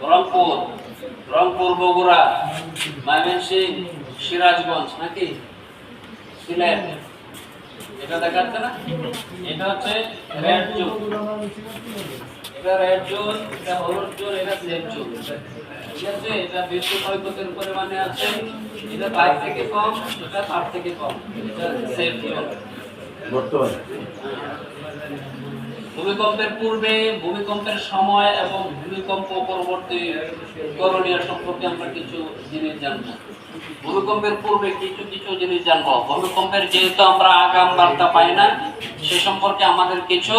রংপুর রংপুর, বগুড়া ময়মনসিং সিরাজগঞ্জ নাকি? সিলেট। এটা দেখাচ্ছে না? এটা হচ্ছে রেড জোন। এটা রেড জোন, এটা হলুদ জোন, এটা সেফ জোন। ঠিক আছে? এটা বিদ্যুৎ ক্ষয়ক্ষতির পরিমাণে আছে। এটা তার থেকে কম, এটা তার থেকে কম। এটা সেফ জোন। বর্তমানে। ভূমিকম্পের পূর্বে, ভূমিকম্পের সময় এবং ভূমিকম্প পরবর্তী করণীয় সম্পর্কে আমরা কিছু জিনিস জানব। ভূমিকম্পের পূর্বে কিছু কিছু জিনিস জানব। ভূমিকম্পের যেহেতু আমরা আগাম বার্তা পাই না, সে সম্পর্কে আমাদের কিছু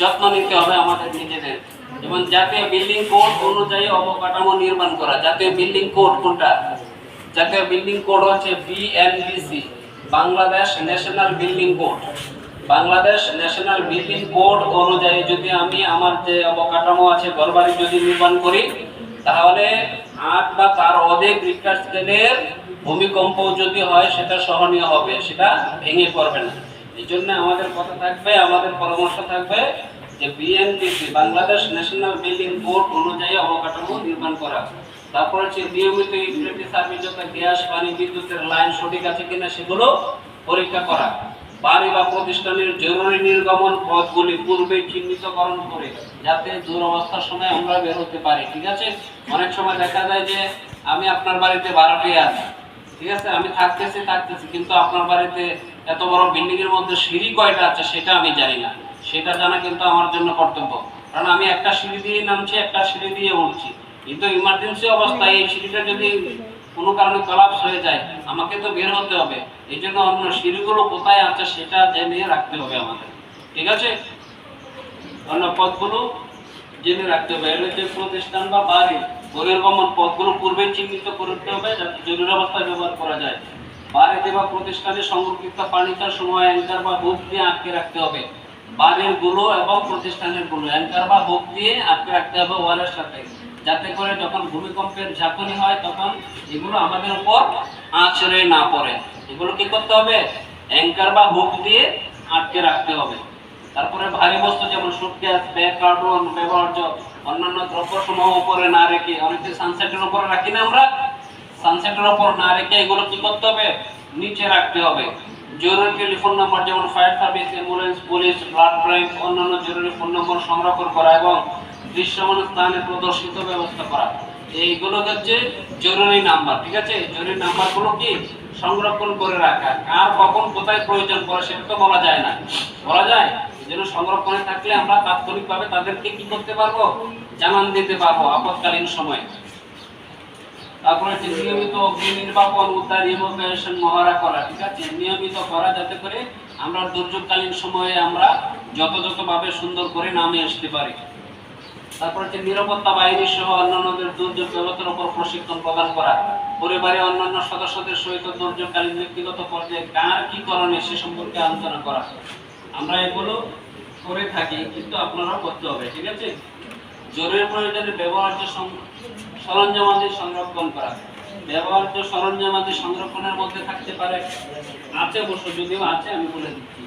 যত্ন নিতে হবে আমাদের নিজেদের। যেমন জাতীয় বিল্ডিং কোড অনুযায়ী অবকাঠামো নির্মাণ করা। জাতীয় বিল্ডিং কোড কোনটা? জাতীয় বিল্ডিং কোড হচ্ছে BNBC, Bangladesh national building code. Bangladesh national building code অনুযায়ী যদি আমি আমার যে অবকাঠামো আছে, ঘরবাড়ি যদি নির্মাণ করি, তাহলে আট বা তার অধিক রিক্টার স্কেলের ভূমিকম্প যদি হয়, সেটা সহনীয় হবে, সেটা ভেঙে পড়বে না। এই জন্য আমাদের কথা থাকবে, আমাদের পরামর্শ থাকবে যে BNPC Bangladesh national building code অনুযায়ী অবকাঠামো নির্মাণ করা। তারপর হচ্ছে নিয়মিত ইউটিলিটি সার্ভিস গ্যাস, পানি, বিদ্যুতের লাইন সঠিক আছে কিনা, সেগুলো পরীক্ষা করা। বাড়ি বা প্রতিষ্ঠানের জরুরি নির্গমন পথগুলি পূর্বে চিহ্নিতকরণ করে যাতে দুরবস্থার সময় আমরা বের হতে পারি, ঠিক আছে? অনেক সময় দেখা যায় যে আমি আপনার বাড়িতে ভাড়াটে আছি, ঠিক আছে? আমি থাকতেছি থাকতেছি, কিন্তু আপনার বাড়িতে এত বড় বিল্ডিং এর মধ্যে সিঁড়ি কয়টা আছে সেটা আমি জানি না। সেটা জানা কিন্তু আমার জন্য কর্তব্য। কারণ আমি একটা সিঁড়ি দিয়ে নামছি, একটা সিঁড়ি দিয়ে উঠছি। কিন্তু ইমার্জেন্সি অবস্থায় এই সিঁড়িটা যদি কোনো কারণে কলাপস হয়ে যায়, আমাকে তো বের হতে হবে। এই জন্য অন্য সিঁড়িগুলো কোথায় আছে সেটা জেনে রাখতে হবে আমাদের। ঠিক আছে? অন্য পথগুলো জেনে রাখতে হবে। এর যে প্রতিষ্ঠান বা বাড়ি বহির্গমন পথগুলো পূর্বে চিহ্নিত করতে হবে যাতে জরুরি অবস্থায় ব্যবহার করা যায়। বাড়িতে বা প্রতিষ্ঠানে সংরক্ষিত পানিটার সময় অ্যাঙ্কার বা হুক দিয়ে আটকে রাখতে হবে। বাড়িরগুলো এবং প্রতিষ্ঠানেরগুলো, অ্যাঙ্কার বা হুক দিয়ে আটকে রাখতে হবে ওয়ালের সাথে। যাতে করে যখন ভূমিকম্পের ঝাঁকুনি হয়, তখন এগুলো আমাদের উপর আঁচড়ে না পড়ে। এগুলো কি করতে হবে? অ্যাঙ্কার বা হুক দিয়ে আটকে রাখতে হবে। তারপরে ভারী বস্তু যেমন ব্যাগ ব্যবহার্য অন্যান্য দ্রব্যসমূহ উপরে না রেখে, অনেকে সানসেটের উপরে রাখি না আমরা। সানসেটের উপর না রেখে এগুলো কি করতে হবে? নিচে রাখতে হবে। জরুরি টেলিফোন নম্বর যেমন fire service ambulance police blood অন্যান্য জরুরি ফোন নম্বর সংরক্ষণ করা এবং দৃশ্যমান স্থানে প্রদর্শিত ব্যবস্থা করা। এইগুলো হচ্ছে জরুরি নাম্বার, ঠিক আছে? জরুরি নাম্বারগুলো কি? সংরক্ষণ করে রাখা। আর কখন কোথায় প্রয়োজন পড়ে সেটা তো বলা যায় না। বলা যায়? জন্য সংরক্ষণে থাকলে আমরা তাৎক্ষণিকভাবে তাদেরকে কি করতে পারব? জানান দিতে পারব আপৎকালীন সময়ে। তারপরে হচ্ছে নিয়মিত অগ্নি নির্বাপন উদ্ধার ইভোকেশন মহড়া করা, ঠিক আছে? নিয়মিত করা যাতে করে আমরা দুর্যোগকালীন সময়ে আমরা যথাযথভাবে সুন্দর করে নামে আসতে পারি। তারপর হচ্ছে নিরাপত্তা বাহিনী সহ অন্যান্যদের দুর্যোগ ব্যবস্থার উপর প্রশিক্ষণ প্রদান করা। পরিবারের অন্যান্য সদস্যদের সহিত দুর্যোগকালীন ব্যক্তিগত পর্যায়ে কার কি করণীয় সে সম্পর্কে আলোচনা করা। আমরা এগুলো করে থাকি, কিন্তু আপনারাও করতে হবে, ঠিক আছে? জরুরি প্রয়োজনে ব্যবহার্য সরঞ্জামাদি সংরক্ষণ করা। ব্যবহার্য সরঞ্জামাদি সংরক্ষণের মধ্যে থাকতে পারে, আছে অবশ্য, যদিও আছে, আমি বলে দিচ্ছি।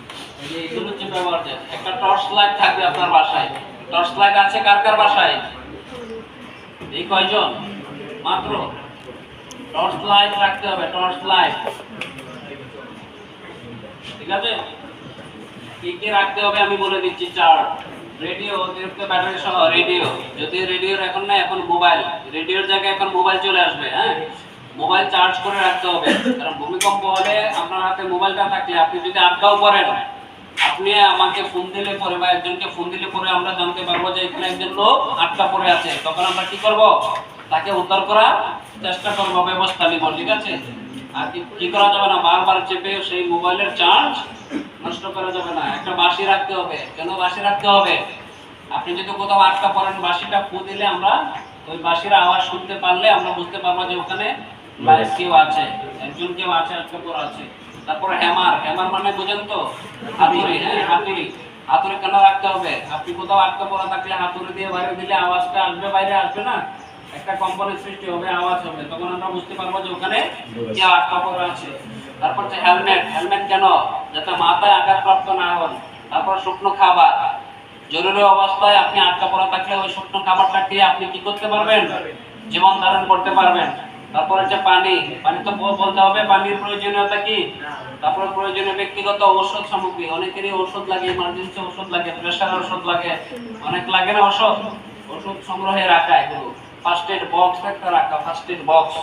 এগুলো হচ্ছে ব্যবহার্য একটা টর্চ লাইট থাকবে আপনার বাসায়। টর্চ লাইট আছে কার কার বাসায়? এই কয়জন? মাত্র? টর্চ লাইট রাখতে হবে, টর্চ লাইট। ঠিক আছে? কি কি রাখতে হবে আমি বলে দিচ্ছি চার রেডিও, অতিরিক্ত ব্যাটারি সহ রেডিও। যদি রেডিওর এখন না এখন মোবাইল। রেডিওর জায়গায় এখন মোবাইল চলে আসবে হ্যাঁ? মোবাইল চার্জ করে রাখতে হবে। কারণ ভূমিকম্প হলে আপনার হাতে মোবাইলটা থাকলে আপনি যদি আটকাও করেন আপনি আমাকে ফোন দিলে পরে বা একজনকে ফোন দিলে পরে আমরা জানতে পারব যে এখানে একজন লোক আটকা পড়ে আছে। তখন আমরা কি করব? তাকে উদ্ধার করার চেষ্টা করব ব্যবস্থা নিব ঠিক আছে? আর কি করা যাবে না? বারবার চেপে সেই মোবাইলের চার্জ নষ্ট করা যাবে না। একটা বাঁশি রাখতে হবে। কেন বাসি রাখতে হবে? আপনি যদি কোথাও আটকা পড়েন বাঁশিটা ফু দিলে আমরা ওই বাঁশির আওয়াজ শুনতে পারলে আমরা বুঝতে পারব যে ওখানে কেউ আছে একজন কেউ আছে আটকা পড়া আছে। তারপর হ্যামার হ্যামার মানে বুঝেন তো? হাতুড়ি হ্যাঁ হাতুড়ি। হাতুড়ি কেন রাখতে হবে? আপনি কোথাও আটকা পড়া থাকলে হাতুড়ি দিয়ে বাইরে দিলে আওয়াজটা আসবে, বাইরে আসবে না? একটা কম্পনের সৃষ্টি হবে, আওয়াজ হবে। তখন আমরা বুঝতে পারব যে ওখানে কেউ আটকা পড়া আছে। তারপর হচ্ছে হেলমেট হেলমেট কেন? যাতে মাথায় আঘাতপ্রাপ্ত না হন। তারপর শুকনো খাবার। জরুরি অবস্থায় আপনি আটকা পড়া থাকলে ওই শুকনো খাবারটা খেয়ে আপনি কি করতে পারবেন? জীবন ধারণ করতে পারবেন। তারপর হচ্ছে পানি। পানি তো বলতে হবে পানির প্রয়োজনীয়তা কি? তারপরে প্রয়োজনীয় ব্যক্তিগত ঔষধ সামগ্রী। অনেকেরই ওষুধ লাগে ইমার্জেন্সি ওষুধ লাগে প্রেশার ওষুধ লাগে। অনেক লাগে না ওষুধ ওষুধ সংগ্রহে রাখা এগুলো। ফার্স্ট এড বক্স একটা রাখা ফার্স্ট এড বক্স